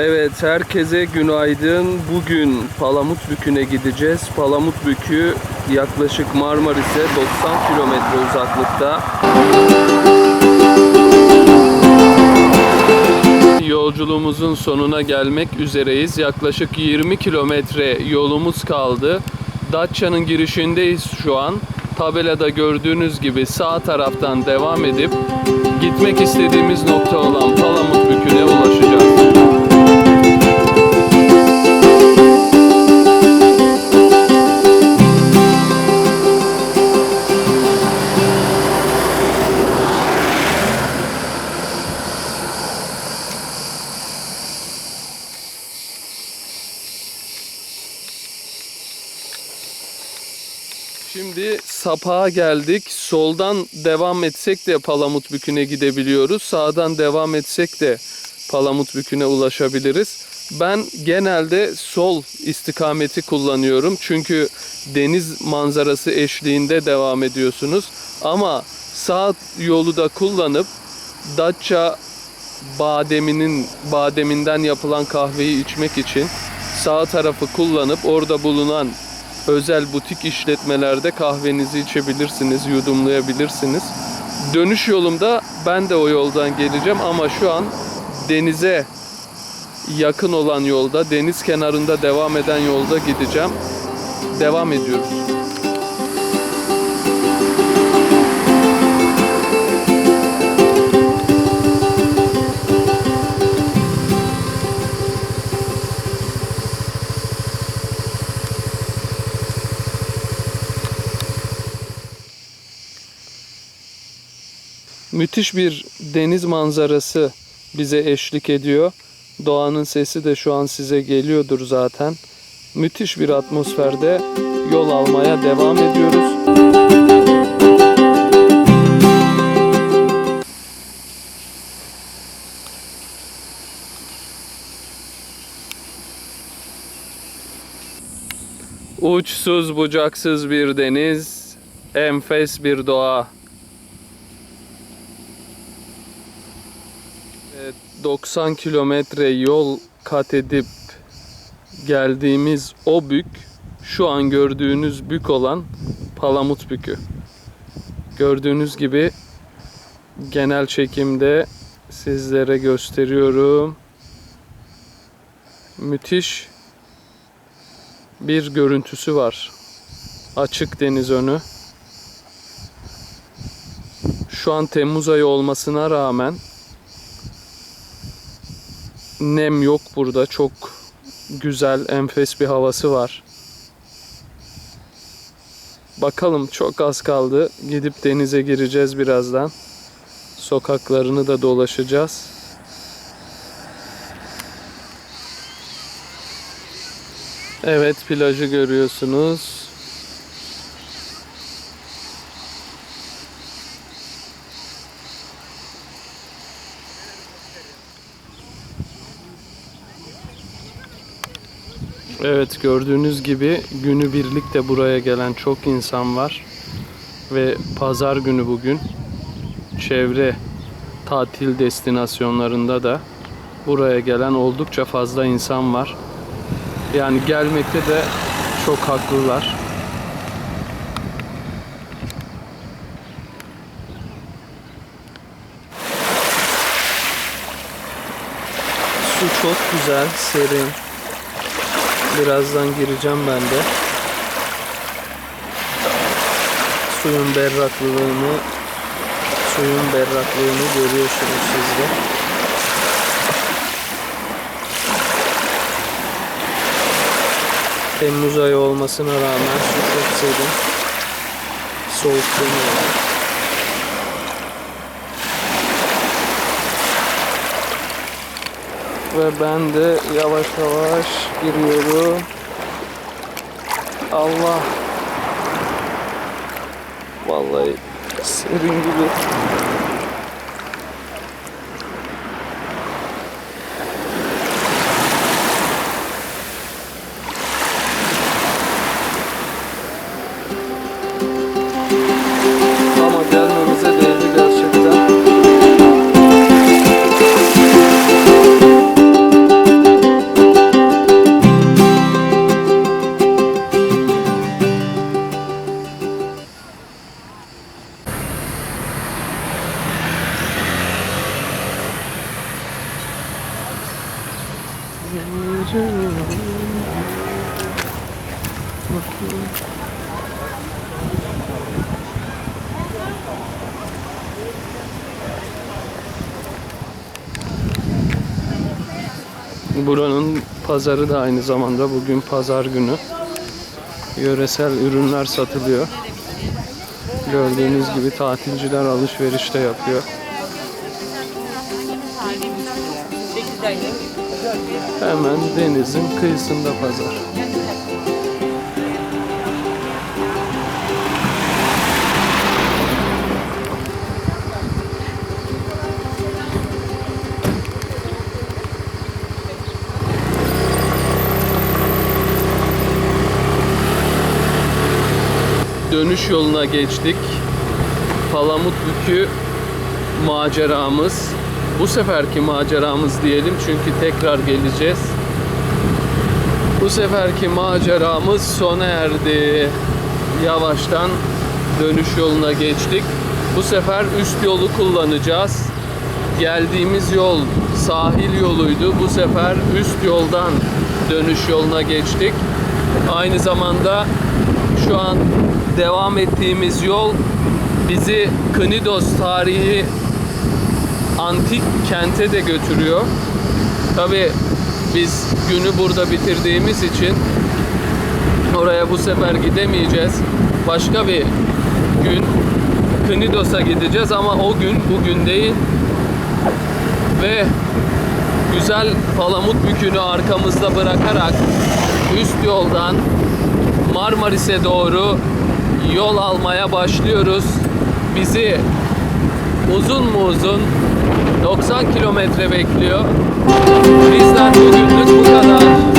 Evet, herkese günaydın. Bugün Palamutbükü'ne gideceğiz. Palamutbükü yaklaşık Marmaris'e 90 kilometre uzaklıkta. Yolculuğumuzun sonuna gelmek üzereyiz. Yaklaşık 20 kilometre yolumuz kaldı. Datça'nın girişindeyiz şu an. Tabelada gördüğünüz gibi sağ taraftan devam edip gitmek istediğimiz nokta olan Palamutbükü'ne ulaşacağız. Sapak'a geldik. Soldan devam etsek de Palamutbükü'ne gidebiliyoruz. Sağdan devam etsek de Palamutbükü'ne ulaşabiliriz. Ben genelde sol istikameti kullanıyorum. Çünkü deniz manzarası eşliğinde devam ediyorsunuz. Ama sağ yolu da kullanıp Datça bademinin bademinden yapılan kahveyi içmek için sağ tarafı kullanıp orada bulunan özel butik işletmelerde kahvenizi içebilirsiniz, yudumlayabilirsiniz. Dönüş yolumda ben de o yoldan geleceğim ama şu an denize yakın olan yolda, deniz kenarında devam eden yolda gideceğim. Devam ediyoruz. Müthiş bir deniz manzarası bize eşlik ediyor. Doğanın sesi de şu an size geliyordur zaten. Müthiş bir atmosferde yol almaya devam ediyoruz. Uçsuz bucaksız bir deniz, enfes bir doğa. Evet, 90 kilometre yol kat edip geldiğimiz o bük şu an gördüğünüz bük olan Palamut bükü. Gördüğünüz gibi genel çekimde sizlere gösteriyorum. Müthiş bir görüntüsü var. Açık deniz önü. Şu an Temmuz ayı olmasına rağmen nem yok burada. Çok güzel, enfes bir havası var. Bakalım çok az kaldı. Gidip denize gireceğiz birazdan. Sokaklarını da dolaşacağız. Evet plajı görüyorsunuz. Evet gördüğünüz gibi günü birlikte buraya gelen çok insan var. Ve pazar günü bugün çevre tatil destinasyonlarında da buraya gelen oldukça fazla insan var. Yani gelmekte de çok haklılar. Su çok güzel, serin. Birazdan gireceğim ben de. Suyun berraklığını suyun berraklığını görüyorsunuz siz de. Temmuz ayı olmasına rağmen su çok serin. Soğuk demiyor. Ve ben de yavaş yavaş giriyorum. Allah. Vallahi serin gibi. Buranın pazarı da aynı zamanda bugün pazar günü. Yöresel ürünler satılıyor. Gördüğünüz gibi tatilciler alışveriş de yapıyor. Hemen denizin kıyısında pazar. Dönüş yoluna geçtik. Palamutbükü maceramız. Bu seferki maceramız diyelim çünkü tekrar geleceğiz. Bu seferki maceramız sona erdi. Yavaştan dönüş yoluna geçtik. Bu sefer üst yolu kullanacağız. Geldiğimiz yol sahil yoluydu. Bu sefer üst yoldan dönüş yoluna geçtik. Aynı zamanda şu an devam ettiğimiz yol bizi Knidos tarihi antik kente de götürüyor. Tabi biz günü burada bitirdiğimiz için oraya bu sefer gidemeyeceğiz. Başka bir gün Knidos'a gideceğiz ama o gün bugün değil. Ve güzel Palamut Bükü'nü arkamızda bırakarak üst yoldan Marmaris'e doğru yol almaya başlıyoruz. Bizi uzun mu uzun 90 kilometre bekliyor. Bizden bugünlük bu kadar.